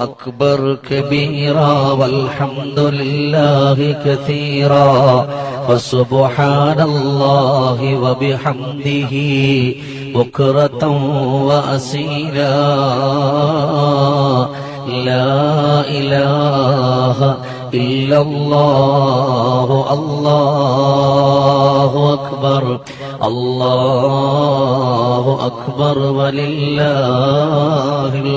أكبر كبيرا والحمد لله كثيرا. فسبحان الله وبحمده بكرة وأسيلا لا إله إلا الله. الله أكبر. الله أكبر ولله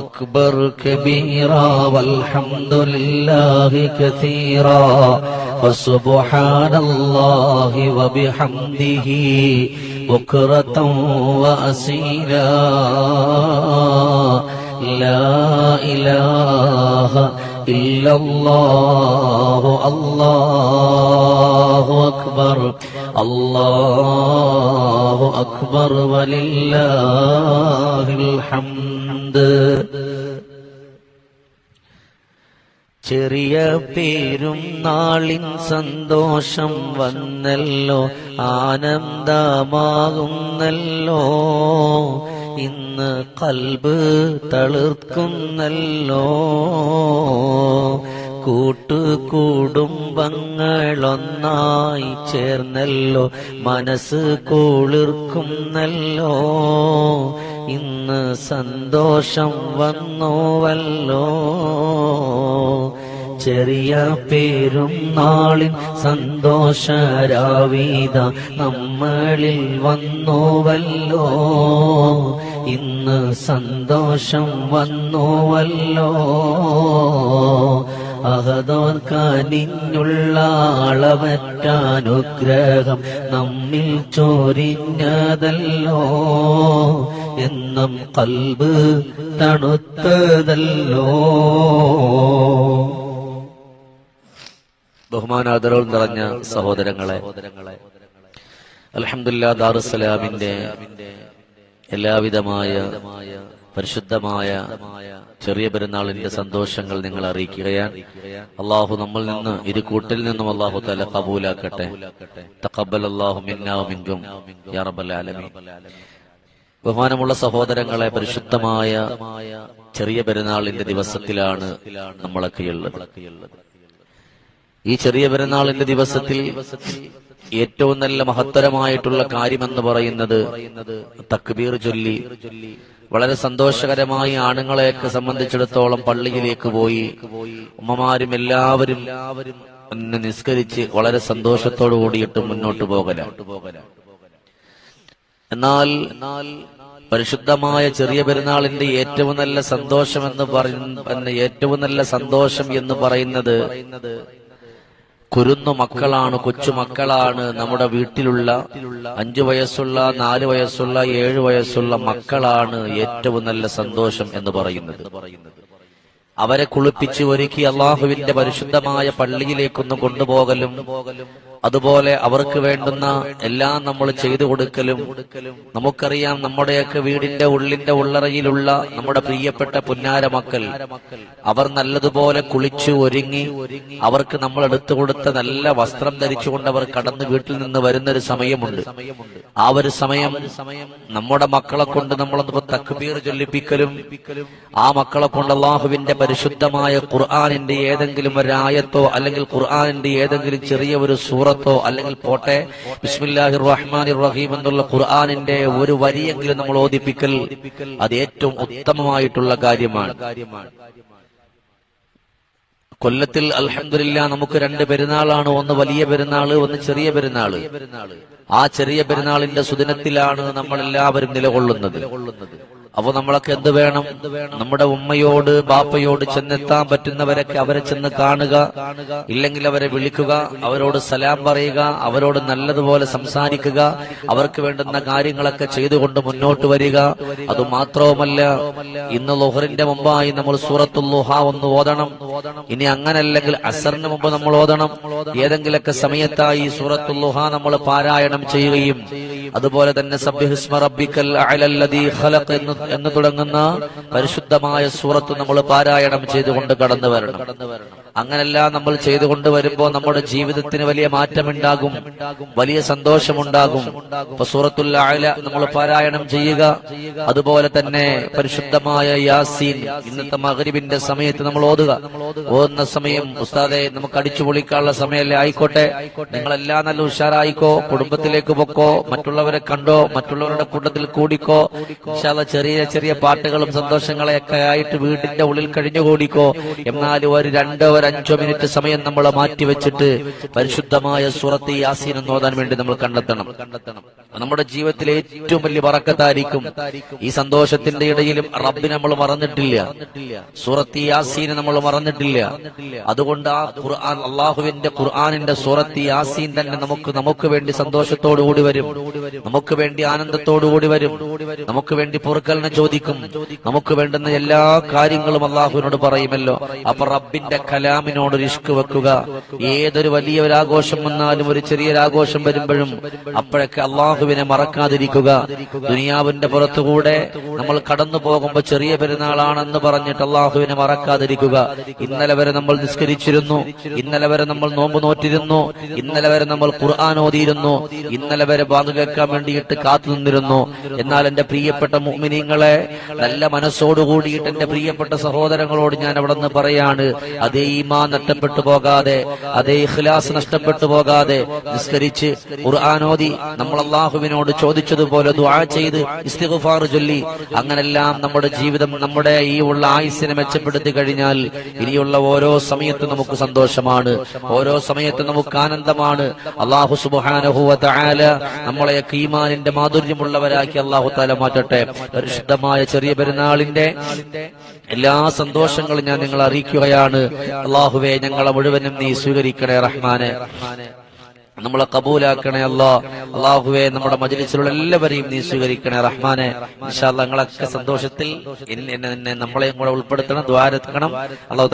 أكبر كبيرا والحمد لله كثيرا فسبحان الله وبحمده بكرة وأسيلا لا إله إلا الله. الله أكبر. الله أكبر. ولله الحمد. ചെറിയ പേരും നാളിൻ സന്തോഷം വന്നല്ലോ ആനന്ദമാകുന്നല്ലോ. ഇന്ന് കൽബ് തളിർക്കുന്നല്ലോ. കൂട്ടുകുടുംബങ്ങളൊന്നായി ചേർന്നല്ലോ മനസ്സ് കുളിർക്കുന്നല്ലോ. ഇന്ന് സന്തോഷം വന്നോവല്ലോ. ചെറിയ പേരും നാളിൻ സന്തോഷരാവീത നമ്മളിൽ വന്നോവല്ലോ. ഇന്ന് സന്തോഷം വന്നോവല്ലോ. അഹതോർക്കാനിഞ്ഞുള്ള അളവറ്റാനുഗ്രഹം നമ്മിൽ ചോരിഞ്ഞതല്ലോ. എന്നും കൽബ് തണുത്തതല്ലോ. ബഹുമാനാദരവും നിറഞ്ഞ സഹോദരങ്ങളെ അലഹമുല്ലാ ദാറുസലാമിന്റെ എല്ലാവിധമായ പരിശുദ്ധമായ ചെറിയ പെരുന്നാളിന്റെ സന്തോഷങ്ങൾ നിങ്ങൾ അറിയിക്കുകയാണ്. അള്ളാഹു നമ്മൾ നിന്ന് ഇരു കൂട്ടിൽ നിന്നും അള്ളാഹു തല കബൂലാക്കട്ടെ. തഖബ്ബൽ അള്ളാഹു മിന്നാവും യാ റബ്ബൽ ആലമീൻ. ബഹുമാനമുള്ള സഹോദരങ്ങളെ പരിശുദ്ധമായ ചെറിയ പെരുന്നാളിന്റെ ദിവസത്തിലാണ് നമ്മളൊക്കെയുള്ളത് ഈ ചെറിയ പെരുന്നാളിന്റെ ദിവസത്തിൽ ഏറ്റവും നല്ല മഹത്തരമായിട്ടുള്ള കാര്യമെന്ന് പറയുന്നത് തക്ബീർ ചൊല്ലി. വളരെ സന്തോഷകരമായി ആണുങ്ങളെയൊക്കെ സംബന്ധിച്ചിടത്തോളം പള്ളിയിലേക്ക് പോയി ഉമ്മമാരും എല്ലാവരും നിസ്കരിച്ച് വളരെ സന്തോഷത്തോടു കൂടിയിട്ട് മുന്നോട്ട് പോകലാണ്. എന്നാൽ പരിശുദ്ധമായ ചെറിയ പെരുന്നാളിന്റെ ഏറ്റവും നല്ല സന്തോഷം എന്ന് പറയുന്ന ഏറ്റവും നല്ല സന്തോഷം എന്ന് പറയുന്നത് കുരുന്നു മക്കളാണ് കൊച്ചു മക്കളാണ് നമ്മുടെ വീട്ടിലുള്ള അഞ്ചു വയസ്സുള്ള നാല് വയസ്സുള്ള ഏഴ് വയസ്സുള്ള മക്കളാണ് ഏറ്റവും നല്ല സന്തോഷം എന്ന് പറയുന്നത്. അവരെ കുളിപ്പിച്ച് ഒരുക്കി അള്ളാഹുവിന്റെ പരിശുദ്ധമായ പള്ളിയിലേക്കൊന്ന് കൊണ്ടുപോകലും അതുപോലെ അവർക്ക് വേണ്ടുന്ന എല്ലാം നമ്മൾ ചെയ്തു കൊടുക്കലും നമുക്കറിയാം നമ്മുടെയൊക്കെ വീടിന്റെ ഉള്ളിന്റെ ഉള്ളറയിലുള്ള നമ്മുടെ പ്രിയപ്പെട്ട പുന്നാര മക്കൾ. അവർ നല്ലതുപോലെ കുളിച്ചു ഒരുങ്ങി അവർക്ക് നമ്മൾ എടുത്തു കൊടുത്ത നല്ല വസ്ത്രം ധരിച്ചുകൊണ്ട് അവർ കടന്നു വീട്ടിൽ നിന്ന് വരുന്നൊരു സമയമുണ്ട്. ആ ഒരു സമയം നമ്മുടെ മക്കളെ കൊണ്ട് നമ്മളൊന്ന് തക്ബീർ ചൊല്ലിപ്പിക്കലും ആ മക്കളെ കൊണ്ട് അള്ളാഹുവിന്റെ പരിശുദ്ധമായ ഖുർആാനിന്റെ ഏതെങ്കിലും ഒരു ആയത്തോ അല്ലെങ്കിൽ ഖുർആാനിന്റെ ഏതെങ്കിലും ചെറിയ ഒരു സൂറത്തോ അല്ലെങ്കിൽ പോട്ടെ റഹീം എന്നുള്ള ഖുർആാനിന്റെ ഒരു വരിയെങ്കിലും നമ്മൾ ഓദിപ്പിക്കൽ അത് ഏറ്റവും ഉത്തമമായിട്ടുള്ള കാര്യമാണ്. കൊല്ലത്തിൽ അലഹമില്ല നമുക്ക് രണ്ട് പെരുന്നാളാണ് ഒന്ന് വലിയ പെരുന്നാൾ ഒന്ന് ചെറിയ പെരുന്നാൾ. ആ ചെറിയ പെരുന്നാളിന്റെ സുദിനത്തിലാണ് നമ്മൾ എല്ലാവരും നിലകൊള്ളുന്നത്. അപ്പൊ നമ്മളൊക്കെ എന്ത് വേണം? നമ്മുടെ ഉമ്മയോട് ബാപ്പയോട് ചെന്നെത്താൻ പറ്റുന്നവരൊക്കെ അവരെ ചെന്ന് കാണുക. ഇല്ലെങ്കിൽ അവരെ വിളിക്കുക. അവരോട് സലാം പറയുക. അവരോട് നല്ലതുപോലെ സംസാരിക്കുക. അവർക്ക് വേണ്ടുന്ന കാര്യങ്ങളൊക്കെ ചെയ്തുകൊണ്ട് മുന്നോട്ട് വരിക. അത് മാത്രവുമല്ല ഇന്ന് ലുഹറിന്റെ മുമ്പായി നമ്മൾ സൂറത്തുൽ ലുഹ ഒന്ന് ഓതണം. ഇനി അങ്ങനല്ലെങ്കിൽ അസറിന് മുമ്പ് നമ്മൾ ഓതണം. ഏതെങ്കിലൊക്കെ സമയത്തായി സൂറത്തുൽ ലുഹ നമ്മൾ പാരായണം ചെയ്യുകയും അതുപോലെ തന്നെ സബ്ബിഹിസ്മ റബ്ബിക്കൽ എന്ന് എന്ന് തുടങ്ങുന്ന പരിശുദ്ധമായ സൂറത്ത് നമ്മൾ പാരായണം ചെയ്തുകൊണ്ട് കടന്നു വരണം അങ്ങനെല്ലാം നമ്മൾ ചെയ്തുകൊണ്ട് വരുമ്പോൾ നമ്മുടെ ജീവിതത്തിന് വലിയ മാറ്റമുണ്ടാകും വലിയ സന്തോഷമുണ്ടാകും. സൂറത്തുൽ ആല നമ്മൾ പാരായണം ചെയ്യുക. അതുപോലെ തന്നെ പരിശുദ്ധമായ യാസീൻ ഇന്നത്തെ മഗ്രിബിന്റെ സമയത്ത് നമ്മൾ ഓതുക. ഓതുന്ന സമയം ഉസ്താദെ നമുക്ക് അടിച്ചു പൊളിക്കാനുള്ള സമയമല്ലേ? ആയിക്കോട്ടെ. നിങ്ങളെല്ലാം നല്ല ഉഷാറായിക്കോ? കുടുംബത്തിലേക്ക് പൊക്കോ? മറ്റുള്ളവരെ കണ്ടോ? മറ്റുള്ളവരുടെ കൂട്ടത്തിൽ കൂടിക്കോ? ചെറിയ ചെറിയ പാട്ടുകളും സന്തോഷങ്ങളെയൊക്കെ ആയിട്ട് വീടിന്റെ ഉള്ളിൽ കഴിഞ്ഞുകൂടിക്കോ? എന്നാലും ഒരു രണ്ടോ ഒരു അഞ്ചോ മിനിറ്റ് സമയം നമ്മൾ മാറ്റിവെച്ചിട്ട് പരിശുദ്ധമായ സൂറത്ത് യാസീൻ നോതാൻ വേണ്ടി നമ്മൾ കണ്ടെത്തണം. നമ്മുടെ ജീവിതത്തിലെ ഏറ്റവും വലിയ പറക്കത്തായിരിക്കും ഈ സന്തോഷത്തിന്റെ ഇടയിലും റബ്ബിനെ നമ്മൾ മറന്നിട്ടില്ല. സൂറത്ത് യാസീനെ നമ്മൾ മറന്നിട്ടില്ല. അതുകൊണ്ട് ആ ഖുർആൻ അള്ളാഹുവിന്റെ ഖുർആാനിന്റെ സൂറത്ത് യാസീൻ തന്നെ നമുക്ക് നമുക്ക് വേണ്ടി സന്തോഷത്തോടു കൂടി വരും. നമുക്ക് വേണ്ടി ആനന്ദത്തോടു കൂടി വരും. നമുക്ക് വേണ്ടി പൊറുക്കലിനെ ചോദിക്കും. നമുക്ക് വേണ്ടുന്ന എല്ലാ കാര്യങ്ങളും അള്ളാഹുവിനോട് പറയുമല്ലോ. അപ്പൊ റബ്ബിന്റെ കലാമിനോട് ഒരു ഇഷ്ക് വെക്കുക. ഏതൊരു വലിയ ഒരു ആഘോഷം വന്നാലും ഒരു ചെറിയൊരാഘോഷം വരുമ്പോഴും അപ്പോഴൊക്കെ അള്ളാഹുവിനെ മറക്കാതിരിക്കുക. ദുനിയാവിന്റെ പുറത്തുകൂടെ നമ്മൾ കടന്നു പോകുമ്പോൾ ചെറിയ പെരുന്നാളാണെന്ന് പറഞ്ഞിട്ട് അള്ളാഹുവിനെ മറക്കാതിരിക്കുക. ഇന്നലെ വരെ നമ്മൾ നിസ്കരിച്ചിരുന്നു. ഇന്നലെ വരെ നമ്മൾ നോമ്പ് നോറ്റിരുന്നു. ഇന്നലെ വരെ നമ്മൾ ഖുർആൻ ഓതിയിരുന്നു. ഇന്നലെ വരെ ബാങ്ക് കേൾക്കാൻ വേണ്ടിയിട്ട് കാത്തു നിന്നിരുന്നു. എന്നാൽ എന്റെ പ്രിയപ്പെട്ട മുഅ്മിനീങ്ങളെ നല്ല മനസ്സോടുകൂടിയിട്ട് എന്റെ പ്രിയപ്പെട്ട സഹോദരങ്ങളോട് ഞാൻ അവിടെ നിന്ന് പറയാണ് അതേ ഈമാ നഷ്ടപ്പെട്ടു പോകാതെ അതേ ഇഖ്ലാസ് നഷ്ടപ്പെട്ടു പോകാതെ നിസ്കരിച്ച് ഖുർആാനോദി നമ്മൾ അള്ളാഹുവിനോട് ചോദിച്ചതുപോലെ ദുആ ചെയ്ത് ഇസ്തിഗ്ഫാർ ചൊല്ലി. അങ്ങനെല്ലാം നമ്മുടെ ജീവിതം നമ്മുടെ ഈ ഉള്ള ആയുസ്സിനെ മെച്ചപ്പെടുത്തി കഴിഞ്ഞാൽ ഇനിയുള്ള ഓരോ സമയത്തും നമുക്ക് സന്തോഷമാണ്. ഓരോ സമയത്തും നമുക്ക് ആനന്ദമാണ്. അള്ളാഹു സുബ്ഹാനഹു വ തആല നമ്മളെയൊക്കെ ഈമാനിന്റെ മാധുര്യമുള്ളവരാക്കി അള്ളാഹു താല മാറ്റട്ടെ. പരിശുദ്ധമായ ചെറിയ പെരുന്നാളിന്റെ എല്ലാ സന്തോഷങ്ങളും ഞാൻ നിങ്ങളെ അറിയിക്കുകയാണ്. അള്ളാഹുവെ ഞങ്ങളെ മുഴുവനും നീ സ്വീകരിക്കണേ റഹ്മാനെ. നമ്മളെ കബൂലാക്കണേ അല്ലാ. അള്ളാഹുവെ നമ്മുടെ മജലിസിലുള്ള എല്ലാവരെയും നീ സ്വീകരിക്കണേ റഹ്മാനെ. ഞങ്ങളൊക്കെ സന്തോഷത്തിൽ നമ്മളെയും കൂടെ ഉൾപ്പെടുത്തണം ദ്വാരക്കണം അള്ളാഹു